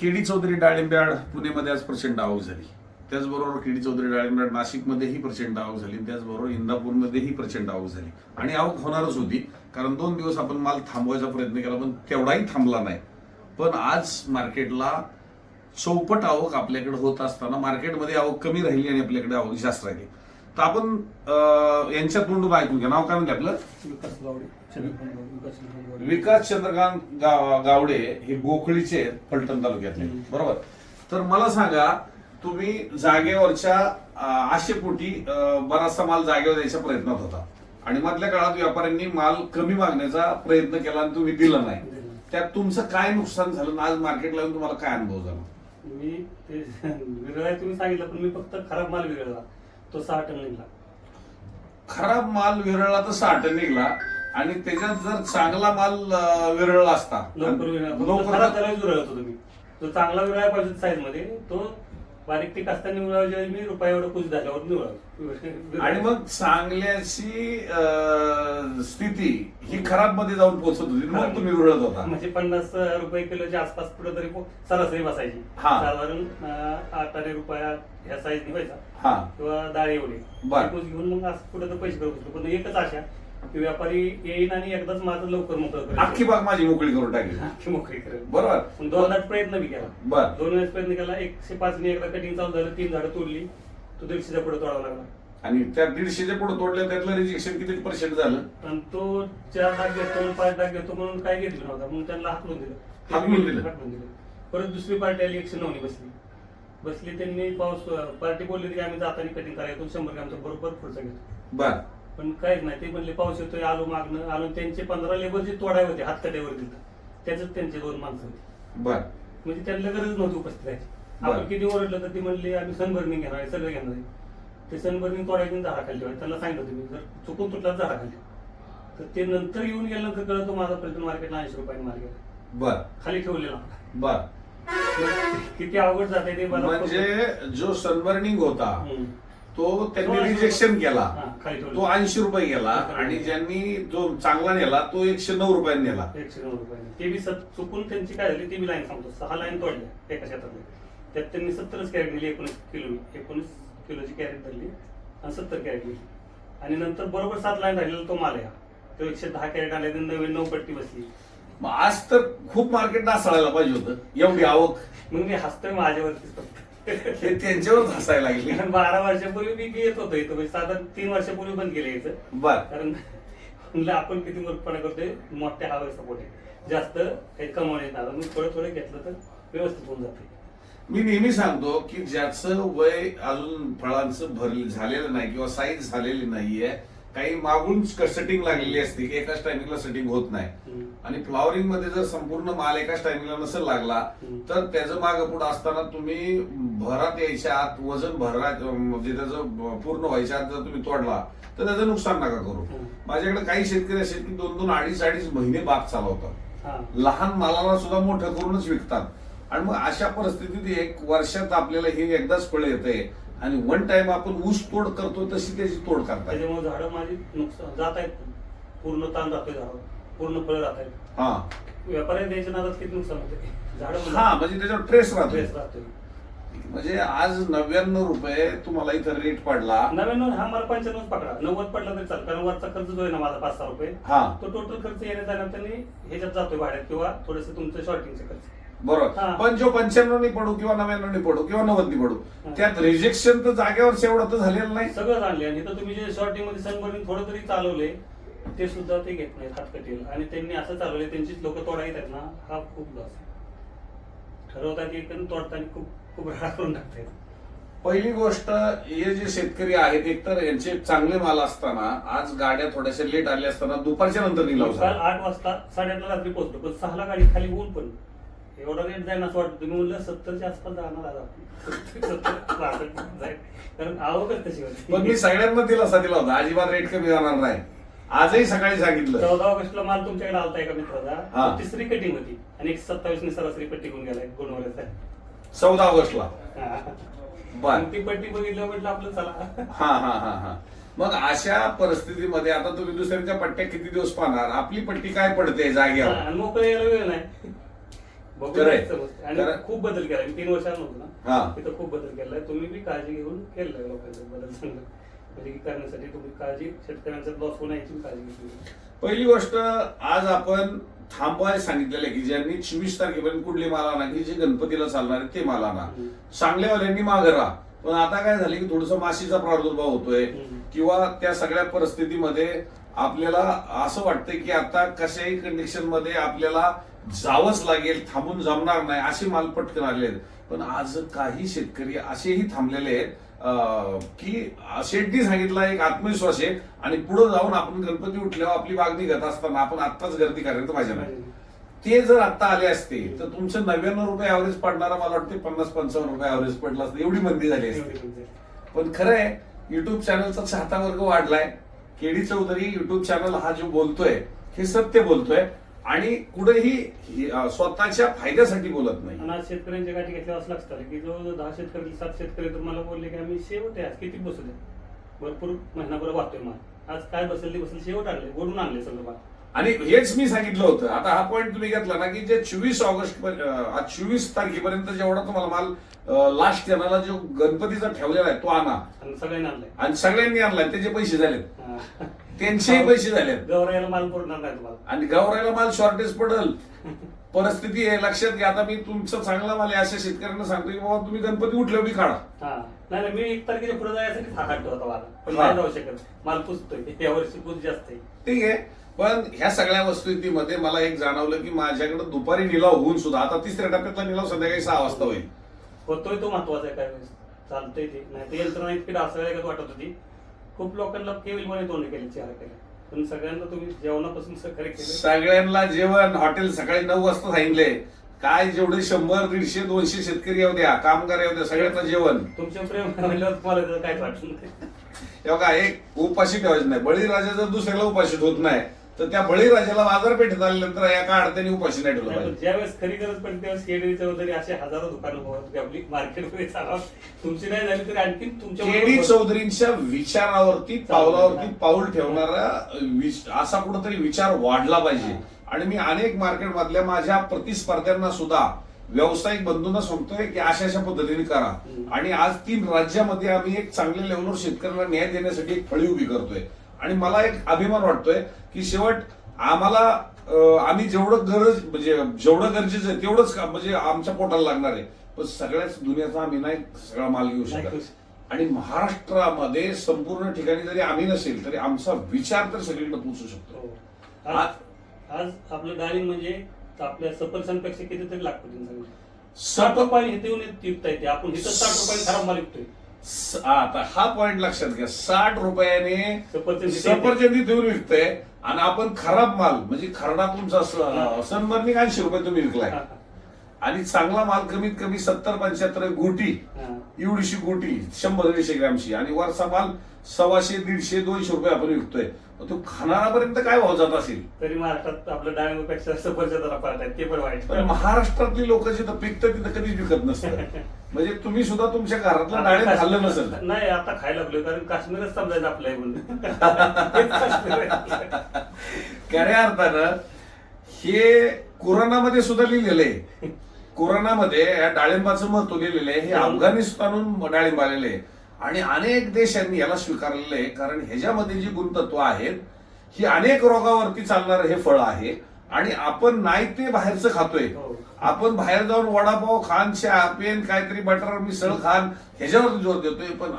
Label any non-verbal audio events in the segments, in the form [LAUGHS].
KD Chaudhari डाळिंब्याड पुणेमध्ये आज प्रचंड आवक झाली. त्याचबरोबर केडी चौधरी डाळिंब्याड नाशिकमध्येही प्रचंड आवक झाली. त्याचबरोबर इंदापूरमध्येही प्रचंड आवक झाली. आणि आवक होणारच होती. कारण दोन दिवस आपण माल थांबवायचा प्रयत्न केला पण तेवढाही थांबला नाही. पण आज मार्केटला चौपट आवक आपल्याकडे होत असताना मार्केटमध्ये आवक कमी राहिली आणि आपल्याकडे आवक जास्त राहिली. तर आपण अं, यांच्या तोंडून ऐकून घ्या नाव काय म्हणजे आपलं? विकास गावडे. चंद्रकांत गावडे, विकास चंद्रकांत हे गोखळीचे फलटण तालुक्यातले. बरोबर? तर मला सांगा तुम्ही जागेवरच्या अं, आशेपोटी अं, बराचसा माल जागेवर द्यायच्या प्रयत्नात होता. आणि मधल्या काळात व्यापाऱ्यांनी माल कमी मागण्याचा प्रयत्न केला आणि तुम्ही दिला नाही. त्यात तुमचं काय नुकसान झालं? आज मार्केटला येऊन तुम्हाला काय अनुभव झाला? मी ते [LAUGHS] विरळा तुम्ही सांगितलं पण मी फक्त खराब माल विरळला तो सहा टन निघला. खराब माल विरळला तर सहा टन निघला आणि त्याच्यात जर चांगला माल विरळला असता. लवकर फक्त लवकर खराब विरळत होतो मी तो चांगला विरळा पाहिजे साईजमध्ये तो बारीक टीक असताना निवडायच्या मी रुपया एवढं कुच झाल्यावर निवडायचो आणि मग चांगल्याची स्थिती ही खराबमध्ये जाऊन पोहोचत होती मग तुम्ही विरळत होता. म्हणजे पन्नास रुपये किलोच्या आसपास कुठं तरी सरासरी बसायची. हा. साधारण आठ आणे रुपया ह्या साईज निघायचा हा. किंवा डाळी एवढी. एकूच घेऊन मग असं कुठं तर पैसे करू शकतो पण एकच आशा की व्यापारी येईन आणि एकदाच माझं लवकर मोकळं करेल. अख्खी बाग माझी मोकळी करून टाकली. अख्खी मोकळी करेल. बरोबर. पण दोनदा प्रयत्न बी केला. बर. दोन वेळेस प्रयत्न केला. एकशे पाच ने एकदा कटिंग चालू झालं तीन झाडं तोडली. तो दीडशेच्या पुढे तोडावा लागला. आणि त्या दीडशेच्या पुढे तोडलं त्यातलं रिजेक्शन किती पर्सेंट झालं? आणि तो चार लाख घेतो पाच लाख घेतो म्हणून काय घेतलं नव्हता. म्हणून त्यांना हाकलून दिलं. हाकलून दिलं? हाकलून दिलं. परत दुसरी पार्टी आली एकशे नऊनी बसली. बसली त्यांनी पाऊस पार्टी बोलली की आम्ही जाताना कटिंग करायचो शंभर ग्रामचा बरोबर पुढचा घेतो. बर. पण काहीच नाही. ते म्हणले पाऊस येतोय आलो मागणं. आलो त्यांचे पंधरा लेबर जे तोडाय होते हातकड्यावर तिथं त्याच त्यांचे दोन माणसं होती. बर. म्हणजे त्यांना गरज नव्हती उपस्थित राहायची. आपण किती ओरडलं तर ती म्हणली आम्ही सनबर्निंग घेणार आहे सगळं घेणार आहे. ते सनबर्निंग तोडायची झाडा खाली ठेवायचं. त्यांना सांगितलं तुम्ही जर चुकून तुटला झाडा खाली तर ते नंतर येऊन गेल्यानंतर कळलं तो माझा पर्यटन मार्केटला ऐंशी रुपयाने माल गेला. बर. खाली ठेवलेला. बर. किती अवघड जाते ते म्हणजे जो सनबर्निंग होता. तो त्यांनी रिजेक्शन केला. तो ऐंशी रुपये गेला आणि ज्यांनी जो चांगला नेला तो एकशे नऊ रुपयांनी नेला. एकशे नऊ रुपयाने. ते बी सत- चुकून त्यांची काय झाली ते बी लाईन सांगतो. सहा लाईन तोडल्या एका शेतातले त्यात त्यांनी सत्तरच कॅरेट दिली एकोणीस किलो एकोणीस किलोची कॅरेट धरली आणि सत्तर कॅरेट दिली आणि नंतर बरोबर सात लाईन राहिलेला तो माल आहे. हा. तो एकशे दहा कॅरेट आले नवीन नऊ पट्टी बसली. मग आज तर खूप मार्केट नासाळायला पाहिजे होतं. एवढी आवक. मग मी हसतोय माझ्यावरतीच फक्त. हे त्यांच्यावरच हसायला लागली. कारण बारा वर्षापूर्वी मी येत होतो इथं म्हणजे साधारण तीन वर्षापूर्वी बंद केलं यायचं बर. कारण म्हणलं आपण किती मूर्खपणा करतोय मोठ्या हवे सपोर्ट आहे. जास्त काही कमावणे नाही. मी थोडं थोडं घेतलं तर व्यवस्थित होऊन जाते. मी नेहमी सांगतो की ज्याचं वय अजून फळांचं भरले झालेलं नाही किंवा साईज झालेली नाहीये काही मागून सेटिंग लागलेली असते की एकाच टायमिंगला सेटिंग होत नाही. आणि फ्लॉवरिंगमध्ये जर संपूर्ण माल एकाच टायमिंगला नसेल लागला. तर त्याचं मागं पुढं असताना तुम्ही भरात यायच्या आत वजन भरात म्हणजे त्याचं पूर्ण व्हायच्या आत जर तुम्ही तोडला तर त्याचं नुकसान नका करू. माझ्याकडे काही शेतकरी असे की दोन दोन अडीच अडीच महिने बाग चालवतात लहान मालाला सुद्धा मोठं करूनच विकतात आणि मग अशा परिस्थितीत एक वर्षात आपल्याला हे एकदाच फळ येते आणि वन टाइम आपण ऊस तोड करतो तशी त्याची तोड करतात त्याच्यामुळे झाडं माझी नुकसान जात आहेत. पूर्ण ताण राहतोय झाड पूर्ण फळ राहत आहेत. हा. व्यापाऱ्या द्यायच्या नादात किती नुकसान होते [LAUGHS] झाडं हा म्हणजे त्याच्यावर ट्रेस राहतोय. म्हणजे आज नव्याण्णव रुपये तुम्हाला इथं रेट पडला. नव्याण्णव हा मला पंच्याण्णव पकडा. नव्वद पडला तरी चालेल. कारण वरचा खर्च जो आहे ना माझा पाच सहा रुपये हा. तो टोटल खर्च येण्या जाण्यात त्यांनी ह्याच्यात जातोय भाड्यात किंवा थोडस तुमचं शॉर्टिंगचा खर्च. बरोबर. हा. पण जो पंच्याण्णव नि पडू किंवा नव्याण्णव नि पडू किंवा नव्वद नि पडू. त्यात रिजेक्शन तर जागेवर एवढं तर झालेलं नाही. सगळं आणले आणि इथं तुम्ही जे शॉर्टिंगमध्ये सनबर्निंग थोडं तरी चालवले ते सुद्धा ते घेत नाहीत हातकटील. आणि त्यांनी असं चालवले त्यांचीच लोक तोडा येतात ना हा खूप लॉस ठरवतात एक आणि तोडताना खूप खूप राडा करून टाकतात पहिली गोष्ट हे जे शेतकरी आहेत एकतर यांचे चांगले माल असताना आज गाड्या थोड्याशा लेट आल्या असताना दुपारच्या नंतर काल झाला आठ वाजता साडेआठला रात्री पोहोचलो पण सहाला गाडी खाली ऊन पण एवढा रेट जाईल असं वाटतं. तुम्ही म्हणलं सत्तरच्या आसपास जाणार आज आपण. 70, 62 जाईल. कारण आवकच तशी होती पण मी सगळ्यांना दिलासा दिला होता. अजिबात रेट कमी जाणार नाही. आजही सकाळी सांगितलं. चौदा ऑगस्टला माल तुमच्याकडे आलता एका मित्राचा. हा. तो तिसरी कटिंग होती. आणि एक सत्तावीस ने सरासरी पट्टी घेऊन गेलाय. गुणवऱ्याचा चौदा ऑगस्टला. हा. बर. ती पट्टी बघितलं म्हटलं आपलं चला. हा हा हा हा. मग अशा परिस्थितीमध्ये आता तुम्ही दुसऱ्यांच्या पट्ट्या किती दिवस पाहणार? आपली पट्टी काय पडते जागेवर? आणि मोकळं यायला वेळ नाही. बघून खरंय. समजतं. आणि खरं. खूप बदल केला मी तीन नव्हतो हा. ना तिथं खूप बदल केलाय तुम्ही बी काळजी घेऊन केलाय लोकांचा बदल चांगला म्हणजे की करण्यासाठी तुम्ही काळजी शेतकऱ्यांचा लॉस नये याची काळजी घेतली पहिली गोष्ट आज आपण थांबवायला सांगितलेलं आहे की ज्यांनी चोवीस तारखेपर्यंत कुठले माल आणा की जे गणपतीला चालणार आहे ते माल आणा हम्म. चांगल्यावाल्यांनी मागं राहा पण आता काय झाले की थोडस माशीचा प्रादुर्भाव होतोय हम्म. किंवा त्या सगळ्या परिस्थितीमध्ये आपल्याला असं वाटतंय की आता कशाही कंडिशनमध्ये आपल्याला जावंच लागेल थांबून जमणार नाही असे माल पटकन आले आहेत. पण आज काही शेतकरी असेही थांबलेले आहेत की शेट्टी सांगितला एक आत्मविश्वास आहे आणि पुढे जाऊन आपण गणपती उठल्यावर आपली मागणी घेत असताना आपण आत्ताच गर्दी करायचं पाहिजे नाही. ते जर आता आले असते तर तुमचं नव्याण्णव रुपये ऍव्हरेज पडणारा मला वाटते पन्नास पंचावन्न रुपये ऍव्हरेज पडला असतं एवढी मंदी झाली असते. पण खरं आहे युट्यूब चॅनलचा चाहता वर्ग वाढलाय. केडी चौधरी युट्यूब चॅनल हा जो बोलतोय हे सत्य बोलतोय. आणि कुठेही स्वतःच्या फायद्यासाठी बोलत नाही. आणि आज शेतकऱ्यांच्या गाठी घेतल्या असं लक्षात आलं की जो दहा शेतकरी सात शेतकरी तर मला बोलले की आम्ही शेवट आहे आज किती बसले भरपूर महिनाभर वाहतोय माल. आज काय बसेल ते बसेल शेवट आणले गोडून आणले सगळं माल आणि हेच मी सांगितलं होतं. आता हा पॉईंट तुम्ही घेतला ना की जे चोवीस ऑगस्ट आज चोवीस तारखेपर्यंत जेवढा तुम्हाला माल लास्ट येणारा जो गणपतीचा ठेवलेला आहे तो आणा. आणि सगळ्यांनी आणलंय. आणि सगळ्यांनी आणलाय त्याचे पैसे झालेत. त्यांचेही पैसे झालेत गौरायला माल पुरणार नाही तुम्हाला? आणि गावरायला माल शॉर्टेज पडल. [LAUGHS] परिस्थिती आहे लक्षात घ्या. आता मी तुमचं चांगला माल आहे अशा शेतकऱ्यांना सांगतो की बाबा तुम्ही गणपती बी काढा हा. नाही नाही, मी एक तारखेच्या पुढे जायसाठी हा काढतो होता मला. पण हा. नाही जाऊ शकत माल पुसतोय. यावर्षी पूज जास्त आहे. ठीक आहे. पण ह्या सगळ्या वस्तुस्थितीमध्ये मला एक जाणवलं की माझ्याकडे दुपारी निलाव होऊन सुद्धा आता तिसऱ्या टप्प्यातला निलाव संध्याकाळी सहा वाजता होईल. होतोय तो महत्त्वाचा आहे काय चालतंय ते. नाही ते यंत्रणा इतकी डासळल्यागत वाटत होती. खूप लोकांना केविलपणे तोंड केले चेहरा केले. पण सगळ्यांना तुम्ही जेवणापासून सहकार्य केलं. सगळ्यांना जेवण हॉटेल सकाळी नऊ वाजता सांगितले. काय जेवढे शंभर दीडशे दोनशे शेतकरी येऊ द्या कामगार येऊ द्या सगळ्यांना जेवण. तुमच्या प्रेम म्हणल्यावर तुम्हाला त्याचं काहीच वाटत नाही. तेव्हा काय एक उपाशी ठेवायचं नाही. बळीराजा जर दुसऱ्याला उपाशी होत नाही तर त्या बळीराजाला बाजारपेठेत आल्यानंतर एका अडचणी उपाशी नाही ठेवलं पण पाहिजे. ज्यावेळेस खरी गरज पडते त्यावेळेस केडी चौधरी असे हजारो दुकानं होत आपली मार्केटमध्ये चालवा तुमची नाही झाली तरी आणखी तुमच्या केडी चौधरींच्या विचारावरती पावलावरती पाऊल ठेवणारा असा कुठंतरी विचार वाढला पाहिजे. आणि मी अनेक मार्केट मधल्या माझ्या प्रतिस्पर्ध्यांना सुद्धा व्यावसायिक बंधूंना सांगतोय की अशा अशा पद्धतीने करा. आणि आज तीन राज्यामध्ये आम्ही एक चांगल्या लेवलवर शेतकऱ्यांना न्याय देण्यासाठी एक फळी उभी करतोय. आणि मला एक अभिमान वाटतोय की शेवट आम्हाला आम्ही जेवढं गरज म्हणजे जेवढं गरजेचं आहे तेवढंच म्हणजे आमच्या पोटाला लागणार आहे. पण सगळ्याच दुनियाचा आम्ही नाही सगळा माल घेऊ शकत. आणि महाराष्ट्रामध्ये संपूर्ण ठिकाणी जरी आम्ही नसेल तरी आमचा विचार तर सगळीकडे पोहोचू शकतो. हो. आज आज आपलं डाळिंब म्हणजे आपल्या सफरचंदपेक्षा कितीतरी लागतो साठ इथे येऊन विकता येते आपण इथं साठ रुपयाने खराब माल विकतोय आता हा पॉइंट लक्षात घ्या. साठ रुपयाने सफरचंद देऊन विकतोय आणि आपण खराब माल म्हणजे खरडा तुमचा सनबर्निंग ऐंशी रुपये तुम्ही विकलाय? आणि चांगला माल कमीत कमी सत्तर पंच्याहत्तर गोटी. एवढीशी गोटी शंभर दीडशे ग्रॅमची. आणि वरचा माल सव्वाशे दीडशे दोनशे रुपये आपण विकतोय. तो खाणारापर्यंत काय भाव जात असेल? तरी महाराष्ट्रात आपलं डाळिंबापेक्षा सफरचंदाला पाहत आहेत ते पण वाईट. पण महाराष्ट्रातली लोक जिथं पिकतं तिथं कधीच विकत नसतं [LAUGHS] म्हणजे तुम्ही सुद्धा तुमच्या घरातलं डाळिंब खाल्लं नसेल. नाही आता खायला लागलोय कारण काश्मीरच समजायचं आपलं [LAUGHS] आहे. म्हणून. [LAUGHS] खऱ्या अर्थानं हे कोरोनामध्ये सुद्धा लिहिलेलं आहे. कोरोनामध्ये या डाळिंबाचं महत्त्व लिहिलेलं आहे. हे अफगाणिस्तानहून डाळिंब आलेले आहे. आणि अनेक देशांनी याला स्वीकारलेलं आहे. कारण ह्याच्यामध्ये जी गुणतत्व आहेत ही अनेक रोगावरती चालणारं हे फळ आहे. आणि आपण नाही ते बाहेरचं खातोय. हो. आपण बाहेर जाऊन वडापाव खान पेन काहीतरी बटर मिसळ खान ह्याच्यावर जोर देतोय. पण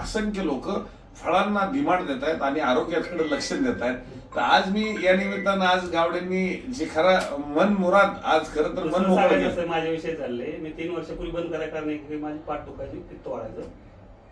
असंख्य लोक फळांना डिमांड देत आहेत आणि आरोग्याकडे लक्ष देत आहेत तर आज मी या निमित्तानं आज गावड्यांनी जे खरा मन मुराद आज खरं तर मन. असं माझ्याविषयी चाललंय. मी तीन वर्षापूर्वी बंद करायला कारण माझी पाठ दुखायची पित्त वाढायचं.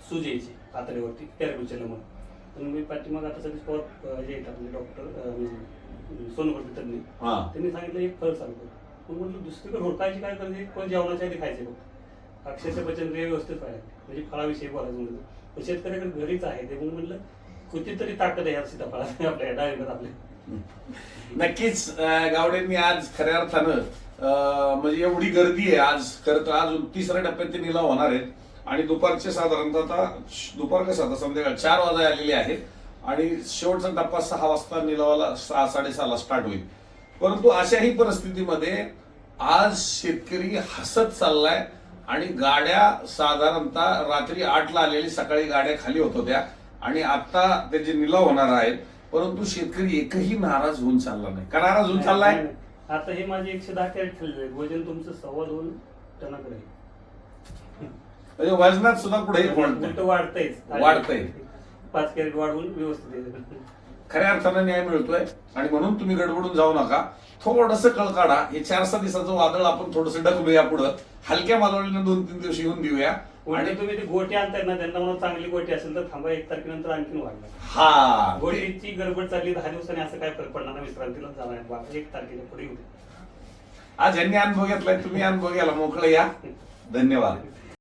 सूज यायची पातळीवरती कॅरबिचेला म्हणून. पण मी पाठीमाग आता सगळे स्पॉट जे येतात म्हणजे डॉक्टर सोनोग्राफी तज्ञ हा. त्यांनी सांगितलं एक फळ चालतो मग म्हटलं दुसरीकडे हुडकायची काय करायची कोण जेवणाच्या आधी खायचे बघ अक्षरशः पचनक्रिया व्यवस्थित व्हायला म्हणजे फळाविषयी बोलायचं म्हणलं पण शेतकऱ्याकडे घरीच आहे ते. मग म्हणलं कितीतरी ताकद आहे या सीताफळात [LAUGHS] आपल्या डाळिंबात आपल्या. नक्कीच गावडेंनी आज खऱ्या अर्थानं म्हणजे एवढी गर्दी आहे आज खरं तर आज तिसऱ्या टप्प्यात ते निलाव होणार आहेत. आणि दुपारचे साधारणतः आता दुपार कसं आता संध्याकाळ चार वाजा आलेले आहेत. आणि शेवटचा टप्पा सहा वाजता निलावाला सहा साडेसहाला स्टार्ट होईल. परंतु अशाही परिस्थितीमध्ये आज शेतकरी हसत चाललाय आणि गाड्या साधारणतः रात्री आठला आलेली सकाळी गाड्या खाली होत होत्या. आणि आता त्याचे निलाव होणार आहेत परंतु शेतकरी एकही नाराज होऊन चालला नाही. का नाराज होऊन चाललाय? आता हे माझे एकशे दहा कॅरेट आहेत वजन तुमचं सव्वा दोन टनाकडे. म्हणजे वजनात सुद्धा पुढे उलट वाढतंय वाढतंय. पाच कॅरेट वाढवून व्यवस्थित. खऱ्या अर्थानं न्याय मिळतोय. आणि म्हणून तुम्ही गडबडून जाऊ नका. थोडस कळ काढा हे चार सहा दिवसाचं वादळ आपण थोडस ढकलूया पुढं. हलक्या मालवणीनं दोन तीन दिवस येऊन देऊया. आणि तुम्ही ती गोटी आणताय ना त्यांना म्हणून चांगली गोटी असेल तर थांबा एक तारखेनंतर आणखीन वाढणार हा गोटीची गडबड चालली दहा दिवसांनी असं काय फरक पडणार नाही विश्रांतीला जाणार बा एक तारखेच्या पुढे येऊ. आज यांनी अनुभव घेतलाय तुम्ही अनुभव घ्यायला मोकळं या. धन्यवाद.